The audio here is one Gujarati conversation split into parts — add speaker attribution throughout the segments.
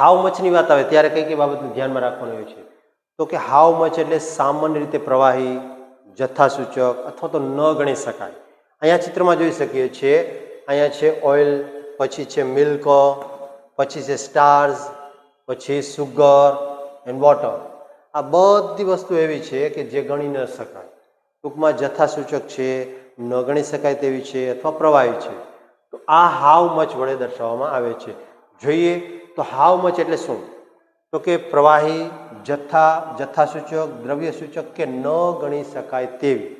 Speaker 1: હાવ મચની વાત આવે, ત્યારે કઈ કઈ બાબતનું ધ્યાનમાં રાખવાનું હોય છે. તો કે હાવ મચ એટલે સામાન્ય રીતે પ્રવાહી, જથ્થાસૂચક અથવા તો ન ગણી શકાય. અહીંયા ચિત્રમાં જોઈ શકીએ છીએ, અહીંયા છે ઓઇલ, પછી છે મિલ્ક, પછી છે સ્ટાર્સ, પછી સુગર એન્ડ વોટર. આ બધી વસ્તુ એવી છે કે જે ગણી ન શકાય. ટૂંકમાં જથ્થાસૂચક છે, ન ગણી શકાય તેવી છે અથવા પ્રવાહી છે. તો આ હાવ મચ વડે દર્શાવવામાં આવે છે. જોઈએ તો હાવ મચ એટલે શું? તો કે પ્રવાહી, જથ્થા, જથ્થાસૂચક દ્રવ્ય સૂચક કે ન ગણી શકાય તેવી.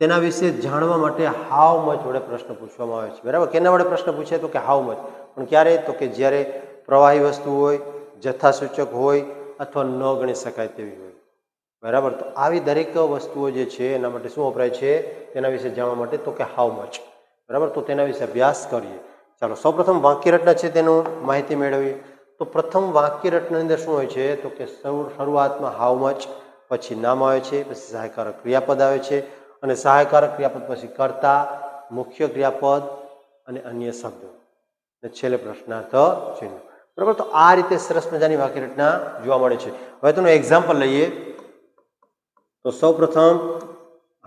Speaker 1: તેના વિશે જાણવા માટે હાવ મચ વડે પ્રશ્ન પૂછવામાં આવે છે. બરાબર? કેના વડે પ્રશ્ન પૂછે તો કે હાવ મચ. પણ ક્યારે? તો કે જ્યારે પ્રવાહી વસ્તુ હોય જથ્થા સૂચક હોય અથવા ન ગણી શકાય તેવી હોય. બરાબર? તો આવી દરેક વસ્તુઓ જે છે એના માટે શું વપરાય છે? તેના વિશે જાણવા માટે તો કે હાવ મચ. બરાબર? તો તેના વિશે અભ્યાસ કરીએ. ચાલો, સૌપ્રથમ વાક્યરચના છે તેનું માહિતી મેળવીએ. તો પ્રથમ વાક્યરચનાની અંદર શું હોય છે? તો કે શરૂ- શરૂઆતમાં હાઉ મચ પછી નામ આવે છે, પછી સહાયકારક ક્રિયાપદ આવે છે, અને સહાયકારક ક્રિયાપદ પછી કર્તા, મુખ્ય ક્રિયાપદ, અને અન્ય શબ્દો. અને છેલ્લે પ્રશ્નાર્થ ચિહ્ન. બરાબર? તો આ રીતે સરસ મજાની વાક્યરચના જોવા મળે છે. હવે તેનું એક્ઝામ્પલ લઈએ. તો સૌપ્રથમ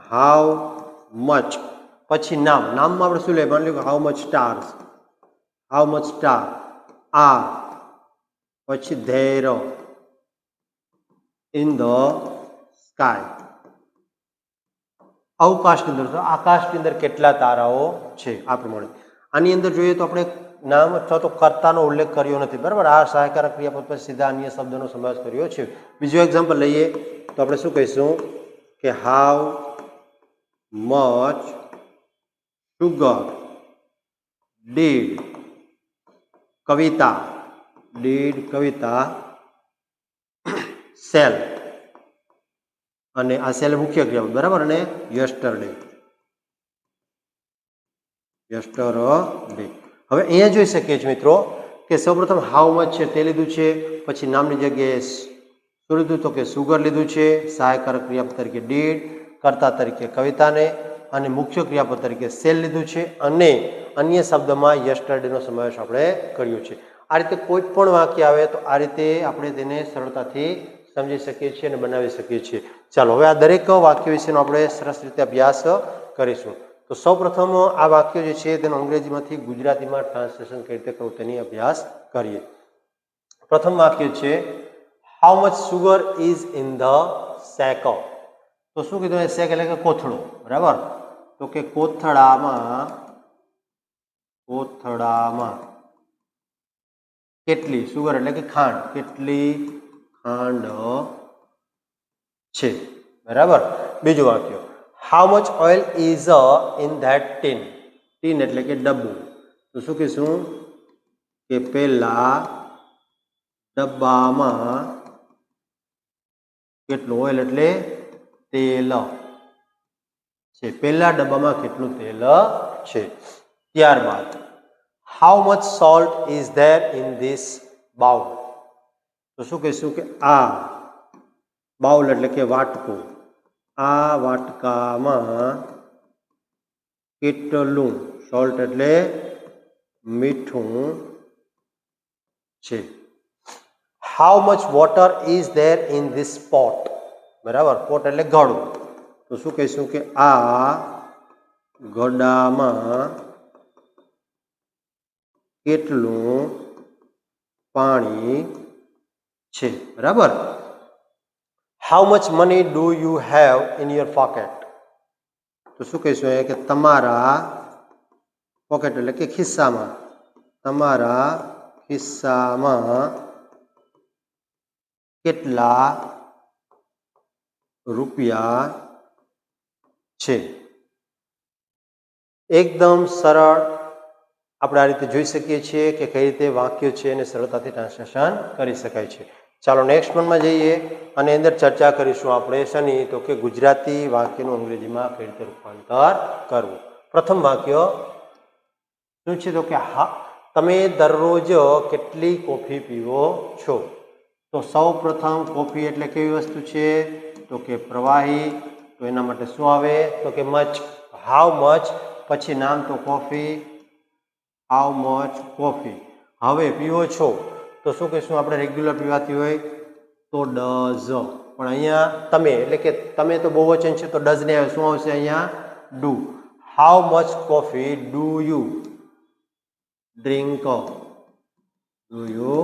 Speaker 1: હાવ મચ પછી નામ. નામમાં આપણે શું લઈએ? માની લો કે how much stars how much star આ પછી ધેર ઇન ધ સ્કાય અવકાશની અંદર આકાશની અંદર કેટલા તારાઓ છે આ પ્રમાણે આની અંદર જોઈએ તો આપણે નામ અથવા તો કર્તાનો ઉલ્લેખ કર્યો નથી બરાબર આ સહાયકારક ક્રિયાપદ પર સીધા અન્ય શબ્દનો સમાવેશ કર્યો છે બીજું એક્ઝામ્પલ લઈએ તો આપણે શું કહીશું કે how much sugar did Kavita. Did Kavita. Sell અને આ સેલ મુખ્ય ક્રિયાપદ બરાબર? અને યસ્ટરડે યસ્ટર ડે હવે અહીંયા જોઈ શકીએ છીએ મિત્રો કે સૌપ્રથમ હાઉ મચ છે તે લીધું છે, પછી નામની જગ્યાએ શું લીધું? તો કે સુગર લીધું છે, સહાયકારક ક્રિયાપદ તરીકે ડીડ કર્તા તરીકે કવિતાને, અને મુખ્ય ક્રિયાપદ તરીકે સેલ લીધું છે, અને અન્ય શબ્દમાં યસ્ટરડેનો સમાવેશ આપણે કર્યો છે. આ રીતે કોઈ પણ વાક્ય આવે તો આ રીતે આપણે તેને સરળતાથી સમજી શકીએ છીએ અને બનાવી શકીએ છીએ. ચાલો, હવે આ દરેક વાક્ય વિશેનો આપણે સરસ રીતે અભ્યાસ કરીશું. તો સૌપ્રથમ આ વાક્ય જે છે તેનું અંગ્રેજીમાંથી ગુજરાતીમાં ટ્રાન્સલેશન કઈ રીતે કરવું તેની અભ્યાસ કરીએ. પ્રથમ વાક્ય છે how much sugar is in the sack તો શું કીધું? સેક એટલે કે કોથળો, બરાબર? તો કે કોથળામાં કોથળામાં. કેટલી? સુગર એટલે કે ખાંડ. કેટલી? ખાંડ છે. બરાબર? બીજું વાક્ય. How much oil is in that tin tin એટલે કે ડબ્બુ. તો શું કહીશું કે પેલા ડબ્બામાં કેટલું ઓઇલ એટલે તેલ છે. પેલા ડબ્બામાં કેટલું તેલ છે? ત્યારબાદ how much salt is there in this bowl તો શું કહીશું કે આ બાઉલ એટલે કે વાટકું આ વાટકામાં કેટલું સોલ્ટ એટલે મીઠું છે how much water is there in this pot બરાબર પોટ એટલે ગળું તો શું કહીશું કે આ ગડામાં કેટલું પાણી છે? બરાબર? How much money do you have in your pocket તો શું કહીશું એ કે તમારા પોકેટ એટલે કે ખિસ્સામાં. તમારા ખિસ્સામાં કેટલા રૂપિયા છે? એકદમ સરળ આપણે આ રીતે જોઈ શકીએ છીએ કે કઈ રીતે વાક્યો છે એને સરળતાથી ટ્રાન્સલેશન કરી શકાય છે. ચાલો નેક્સ્ટ વનમાં જઈએ અને અંદર ચર્ચા કરીશું આપણે શની તો કે ગુજરાતી વાક્યનું અંગ્રેજીમાં કઈ રીતે રૂપાંતર કરવું? પ્રથમ વાક્ય શું છે તો કે હા, તમે દરરોજ કેટલી કોફી પીવો છો? તો સૌ પ્રથમ કોફી એટલે કેવી વસ્તુ છે? તો કે પ્રવાહી, તો એના માટે શું આવે? તો કે મચ હાવ મચ પછી નામ તો કોફી. હાઉ મચ કોફી હવે પીવો છો? તો શું કહીશું? આપણે રેગ્યુલર પીવાતી હોય તો ડઝ પણ અહીંયા તમે, એટલે કે તમે તો બહુ વચન છે, તો ડઝ આવે શું આવશે અહીંયા? Do how much coffee do you drink do you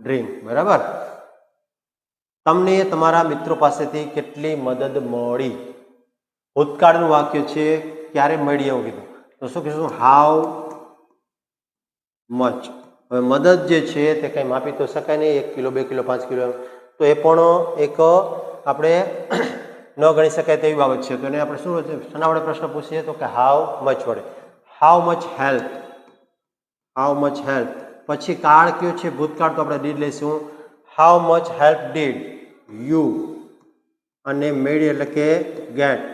Speaker 1: drink બરાબર? તમને તમારા મિત્રો પાસેથી કેટલી મદદ મળી? ભૂતકાળનું વાક્ય છે, ક્યારે મળી? એવું કીધું. તો શું કહીશું? How much. હવે મદદ જે છે તે કંઈ માપી તો શકાય નહીં, એક કિલો, બે કિલો, પાંચ કિલો તો એ પણ એક આપણે ન ગણી શકાય તેવી બાબત છે. તો એને આપણે શું છે વડે પ્રશ્ન પૂછીએ તો કે હાઉ મચ વડે. How much help how much help પછી કાળ કયો છે, ભૂતકાળ તો આપણે ડીડ લઈશું. How much help did. You. અને મેળી એટલે કે get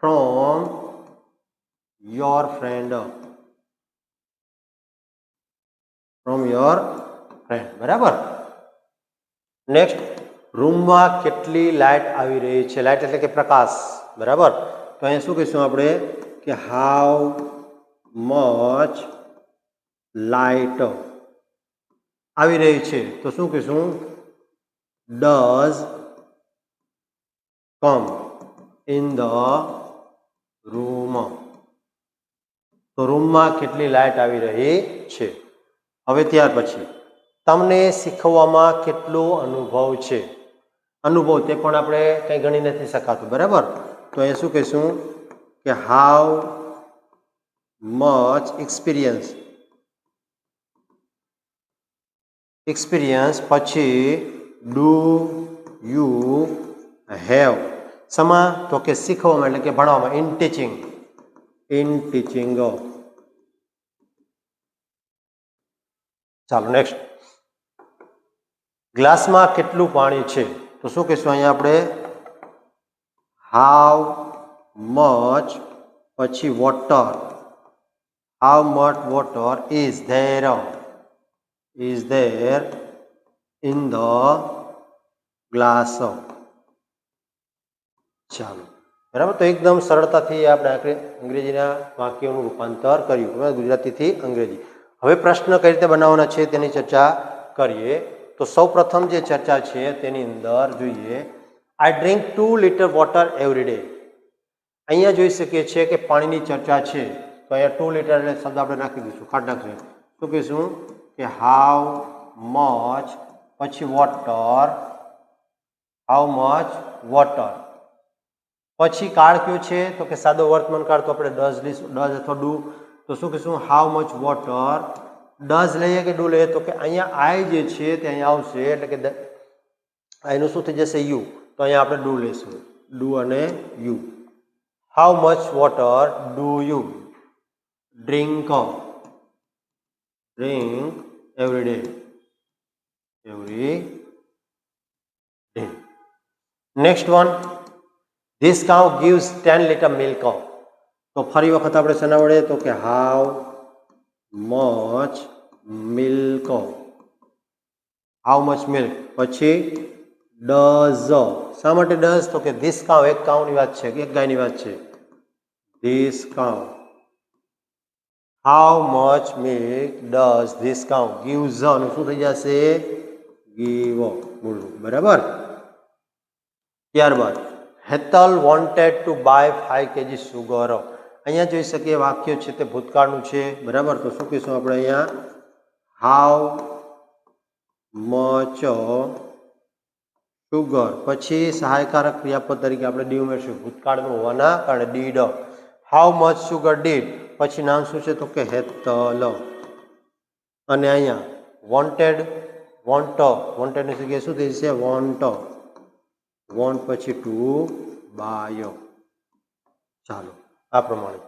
Speaker 1: from your friend. From your friend બરાબર? નેક્સ્ટ રૂમમાં કેટલી લાઇટ આવી રહી છે? લાઇટ એટલે કે પ્રકાશ. બરાબર? તો અહીંયા શું કહીશું આપણે? કે હાઉ મચ લાઇટ આવી રહી છે? તો શું કહીશું? Does come in the room તો રૂમમાં કેટલી લાઇટ આવી રહી છે? હવે ત્યાર પછી, તમને શીખવવામાં કેટલો અનુભવ છે? અનુભવ તે પણ આપણે કંઈ ગણી નથી શકાતું, બરાબર? તો એ શું કહીશું કે હાઉ મચ એક્સપિરિયન્સ એક્સપિરિયન્સ પછી ડુ યુ હેવ સમા, તો કે શીખવામાં એટલે કે ભણવામાં ઇન ટીચિંગ ઇન ટીચિંગ ચાલો નેક્સ્ટ ગ્લાસમાં કેટલું પાણી છે? તો શું કહીશું અહીંયા આપણે? હાવ મચ પછી water how much water is there is there in the glass ચાલો. બરાબર? તો એકદમ સરળતાથી આપણે અંગ્રેજીના વાક્યોનું રૂપાંતર કર્યું. ગુજરાતીથી અંગ્રેજી. હવે પ્રશ્ન કઈ રીતે બનાવવાના છે તેની ચર્ચા કરીએ. તો સૌ જે ચર્ચા છે તેની અંદર જોઈએ I drink two litre water every day અહીંયા જોઈ શકીએ છીએ કે પાણીની ચર્ચા છે. તો અહીંયા ટુ લીટર એટલે શબ્દ આપણે નાખી દઈશું ખાટ નાખીશું. શું કહીશું? કે હાઉ મચ પછી વોટર હાઉ મચ વોટર પછી કાળ કયો છે? તો કે સાદો વર્તમાન કાળ તો આપણે દસ લઈશું દસ અથવા ડુ તો શું કહીશું હાઉ મચ વોટર ડઝ લઈએ કે ડુ લઈએ તો કે અહીંયા આઈ જે છે તે અહીંયા આવશે, એટલે કે દ- આઈનું શું થઈ જશે યુ તો અહીંયા આપણે ડુ લઈશું ડુ અને you how much water do you drink drink every day every day next one this cow gives ten litre milk તો ફરી વખત આપણે શેના વડે? તો કે how much milk. How much milk. પછી ડઝ. શા માટે ડઝ? તો કે ધીસ કાઉ એક કાઉની વાત છે, એક ગાયની વાત છે. This cow how much milk, does this cow gives અને શું થઈ જશે? ગીવ મૂળરૂપ બરાબર? ત્યારબાદ, Hetal wanted to buy five KG sugar અહીંયા જોઈ શકીએ વાક્ય છે તે ભૂતકાળનું છે. બરાબર? તો શું કહીશું આપણે અહીંયા? How much sugar. પછી સહાયકારક ક્રિયાપદ તરીકે આપણે ડી ઉમેરશું. ભૂતકાળનું હોવાના કારણે did how much sugar did પછી નામ શું છે તો કે હેતલ. અને અહીંયા વોન્ટેડ, વોન્ટ. વોન્ટેડની જગ્યાએ શું થઈ જશે? વોન્ટ. વોન્ટ પછી ટુ બાય. ચાલો. આ પ્રમાણે.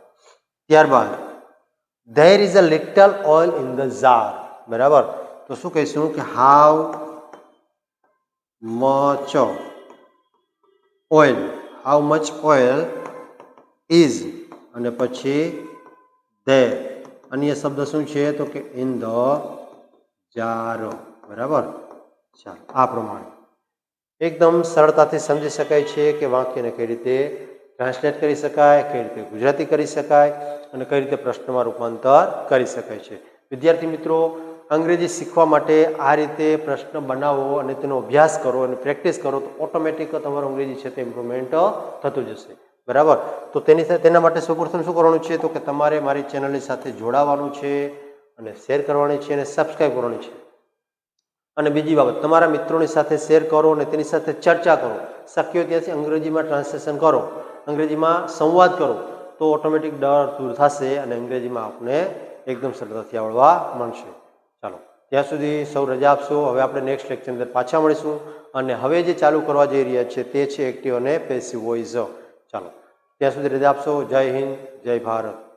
Speaker 1: ત્યારબાદ there is a little oil in the jar બરાબર? તો શું કહીશું કે how much oil how much oil is અને પછી ધેર અન્ય શબ્દ શું છે? તો કે ઇન ધ જાર બરાબર? ચાલો, આ પ્રમાણે. એકદમ સરળતાથી સમજી શકાય છે કે વાક્યને કઈ રીતે ટ્રાન્સલેટ કરી શકાય, કઈ રીતે ગુજરાતી કરી શકાય અને કઈ રીતે પ્રશ્નમાં રૂપાંતર કરી શકાય છે. વિદ્યાર્થી મિત્રો, અંગ્રેજી શીખવા માટે આ રીતે પ્રશ્ન બનાવો અને તેનો અભ્યાસ કરો અને પ્રેક્ટિસ કરો તો ઓટોમેટિક તમારું અંગ્રેજી છે તે ઇમ્પ્રુવમેન્ટ થતું જશે. બરાબર? તો તેની તેના માટે સૌપ્રથમ શું કરવાનું છે તો કે તમારે મારી ચેનલની સાથે જોડાવાનું છે અને શેર કરવાની છે અને સબસ્ક્રાઈબ કરવાની છે. અને બીજી બાબત, તમારા મિત્રોની સાથે શેર કરો અને તેની સાથે ચર્ચા કરો. શક્ય ત્યાંથી અંગ્રેજીમાં ટ્રાન્સલેશન કરો. અંગ્રેજીમાં સંવાદ કરો, તો ઓટોમેટિક ડર દૂર થશે અને અંગ્રેજીમાં આપને એકદમ સરળતાથી આવડવા મળશે ચાલો, ત્યાં સુધી સૌ રજા આપશો. હવે આપણે નેક્સ્ટ લેક્ચરની અંદર પાછા મળીશું. અને હવે જે ચાલુ કરવા જઈ રહ્યા છે તે છે એક્ટિવ અને પેસિવ વોઇઝ ચાલો, ત્યાં સુધી રજા આપશો. જય હિન્દ, જય ભારત.